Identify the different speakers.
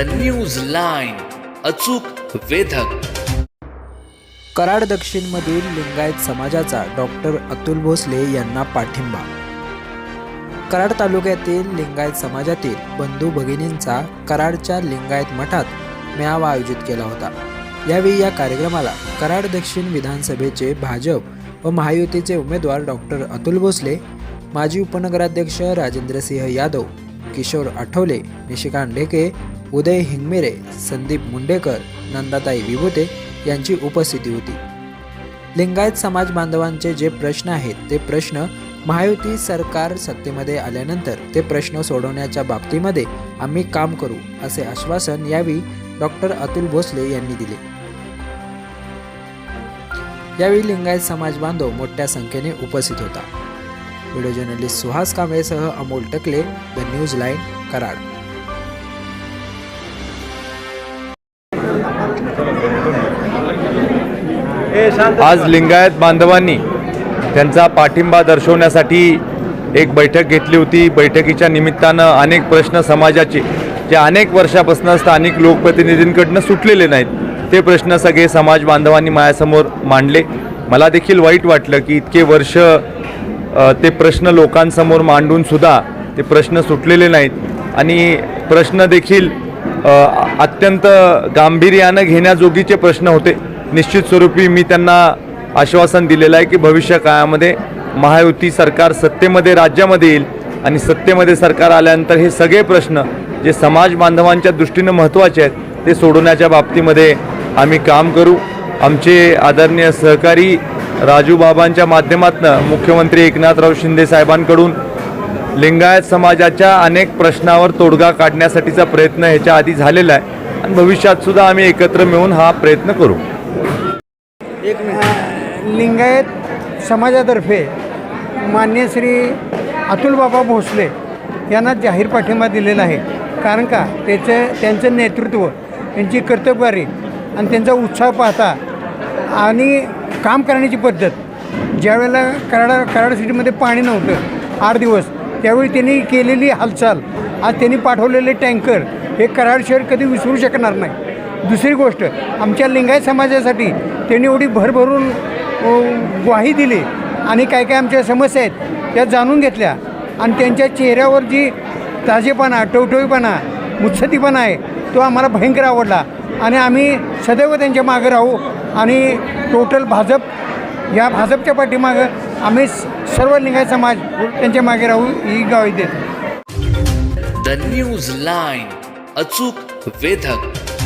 Speaker 1: The news line अचूक वेधक.
Speaker 2: कराड दक्षिणमधील लिंगायत समाजाचा doctor Atul Bhosale यांना पाठिंबा. कराड तालुक्यातील लिंगायत समाजातील बंधू भगिनींचा कराडच्या लिंगायत मठात मेळावा आयोजित केला होता. यावेळी या कार्यक्रमाला कराड दक्षिण विधानसभेचे भाजप व महायुतीचे उमेदवार डॉक्टर अतुल भोसले माजी उपनगराध्यक्ष राजेंद्रसिंह यादव किशोर आठवले निशिकांत ढेके उदय हिंगमिरे संदीप मुंडेकर नंदाताई विभूते यांची उपस्थिती होती. लिंगायत समाज बांधवांचे जे प्रश्न आहेत ते प्रश्न महायुती सरकार सत्तेमध्ये आल्यानंतर ते प्रश्न सोडवण्याच्या बाबतीमध्ये आम्ही काम करू असे आश्वासन यावेळी डॉक्टर अतुल भोसले यांनी दिले. यावेळी लिंगायत समाज बांधव मोठ्या संख्येने उपस्थित होता. Video journalist Suhas कांबळेसह Amol Takle the news line Karad.
Speaker 3: आज लिंगायत बांधवांनी त्यांचा पाठिंबा दर्शवण्यासाठी एक बैठक घेतली होती. बैठकीच्या निमित्तानं अनेक प्रश्न समाजाचे जे अनेक वर्षापासून स्थानिक लोकप्रतिनिधींकडनं सुटलेले नाहीत ते प्रश्न सगळे समाज बांधवांनी माझ्यासमोर मांडले. मला देखील वाईट वाटलं की इतके वर्ष ते प्रश्न लोकांसमोर मांडून सुद्धा ते प्रश्न सुटलेले नाहीत. आणि प्रश्न देखील अत्यंत गांभीर्यानं घेण्याजोगीचे प्रश्न होते. निश्चित स्वरूपी मी त्यांना आश्वासन दिलेलं आहे की भविष्य काळामध्ये महायुती सरकार सत्तेमध्ये राज्यामध्ये येईल आणि सत्तेमध्ये सरकार आल्यानंतर हे सगळे प्रश्न जे समाज बांधवांच्या दृष्टीनं महत्त्वाचे आहेत ते सोडवण्याच्या बाबतीमध्ये आम्ही काम करू. आमचे आदरणीय सहकारी राजूबाबांच्या माध्यमातून मुख्यमंत्री एकनाथराव शिंदे साहेबांकडून लिंगायत समाजाच्या अनेक प्रश्नावर तोडगा काढण्यासाठीचा प्रयत्न ह्याच्या आधी झालेला आहे आणि भविष्यातसुद्धा आम्ही एकत्र मिळून हा प्रयत्न करू.
Speaker 4: लिंगायत समाजातर्फे मान्य श्री अतुल बाबा भोसले यांना जाहीर पाठिंबा दिलेला आहे. कारण का? त्याचं त्यांचं नेतृत्व त्यांची कर्तबगारी आणि त्यांचा उत्साह पाहता आणि काम करण्याची पद्धत. ज्यावेळेला कराड कराड सिटीमध्ये पाणी नव्हतं आठ दिवस त्यावेळी त्यांनी केलेली हालचाल आज त्यांनी पाठवलेले टँकर हे कराड शहर कधी विसरू शकणार नाही. दुसरी गोष्ट आमच्या लिंगायत समाजासाठी त्यांनी एवढी भरभरून ग्वाही दिली आणि काय काय आमच्या समस्या आहेत त्या जाणून घेतल्या. आणि त्यांच्या चेहऱ्यावर जी ताजेपणा टवटवीपणा मुत्सतीपणा आहे तो आम्हाला भयंकर आवडला. आणि आम्ही सदैव त्यांच्या मागे राहू आणि टोटल भाजप या भाजपच्या पाठीमागं आम्ही सर्व लिंगाय समाज त्यांच्या मागे राहू ही गावी देतो.
Speaker 1: द न्यूज लाईन अचूक वेधक.